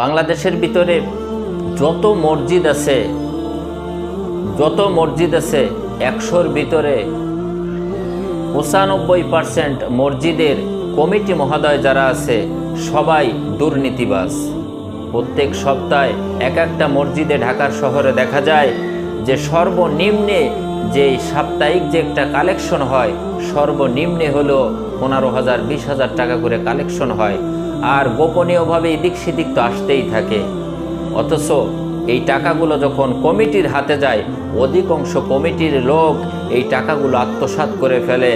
বাংলাদেশের ভিতরে যত মসজিদ আছে, যত মসজিদ আছে, একশোর ভিতরে পঁচানব্বই পার্সেন্ট মসজিদের কমিটি মহোদয় যারা আছে, সবাই দুর্নীতিবাজ। প্রত্যেক সপ্তাহে এক একটা মসজিদে ঢাকার শহরে দেখা যায় যে সর্বনিম্নে যে সাপ্তাহিক যে একটা কালেকশন হয়, সর্বনিম্নে হলো পনেরো হাজার, বিশ হাজার টাকা করে কালেকশন হয়। আর গোপনীয়ভাবে এদিক সেদিক তো আসতেই থাকে। অথচ এই টাকাগুলো যখন কমিটির হাতে যায়, অধিকাংশ কমিটির লোক এই টাকাগুলো আত্মসাত করে ফেলে।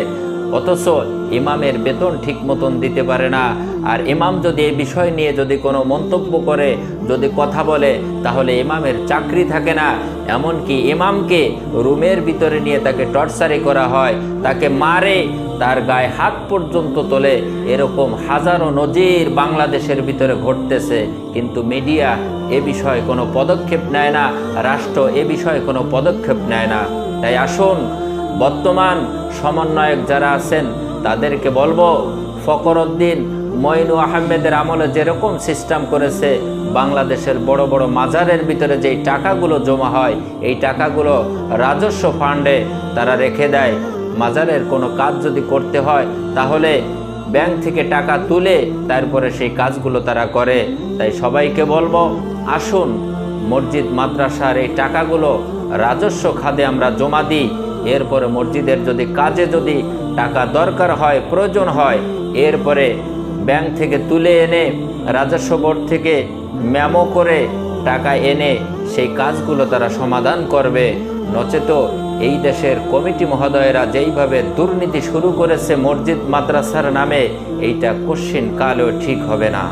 অথচ ইমামের বেতন ঠিক মতন দিতে পারে না। আর ইমাম যদি এই বিষয় নিয়ে যদি কোনো মন্তব্য করে, যদি কথা বলে, তাহলে ইমামের চাকরি থাকে না। এমনকি ইমামকে রুমের ভিতরে নিয়ে তাকে টর্চারি করা হয়, তাকে মারে, তার গায়ে হাত পর্যন্ত তোলে। এরকম হাজারো নজির বাংলাদেশের ভিতরে ঘটতেছে। কিন্তু মিডিয়া এ বিষয়ে কোনো পদক্ষেপ নেয় না, রাষ্ট্র এ বিষয়ে কোনো পদক্ষেপ নেয় না। তাই আসুন, বর্তমান সমন্বয়ক যারা আছেন, তাদেরকে বলব, ফকরউদ্দিন, মঈনু আহমেদের আমলে যেরকম সিস্টেম করেছে, বাংলাদেশের বড় বড় মাজারের ভিতরে যেই টাকাগুলো জমা হয়, এই টাকাগুলো রাজস্ব ফান্ডে তারা রেখে দেয়। মাজারের কোনো কাজ যদি করতে হয়, তাহলে ব্যাংক থেকে টাকা তুলে তারপরে সেই কাজগুলো তারা করে। তাই সবাইকে বলব, আসুন মসজিদ, মাদ্রাসার এই টাকাগুলো রাজস্ব খাদে আমরা জমা দিই। এরপরে মসজিদের যদি কাজে যদি টাকা দরকার হয়, প্রয়োজন হয়, এরপরে ব্যাংক থেকে তুলে এনে, রাজস্ব বোর্ড থেকে মেমো করে টাকা এনে সেই কাজগুলো তারা সমাধান করবে। নচেত এই দেশের কমিটি মহোদয়েরা যেইভাবে দুর্নীতি শুরু করেছে মসজিদ মাদ্রাসার নামে, এইটা কশ্চিন কালেও ঠিক হবে না।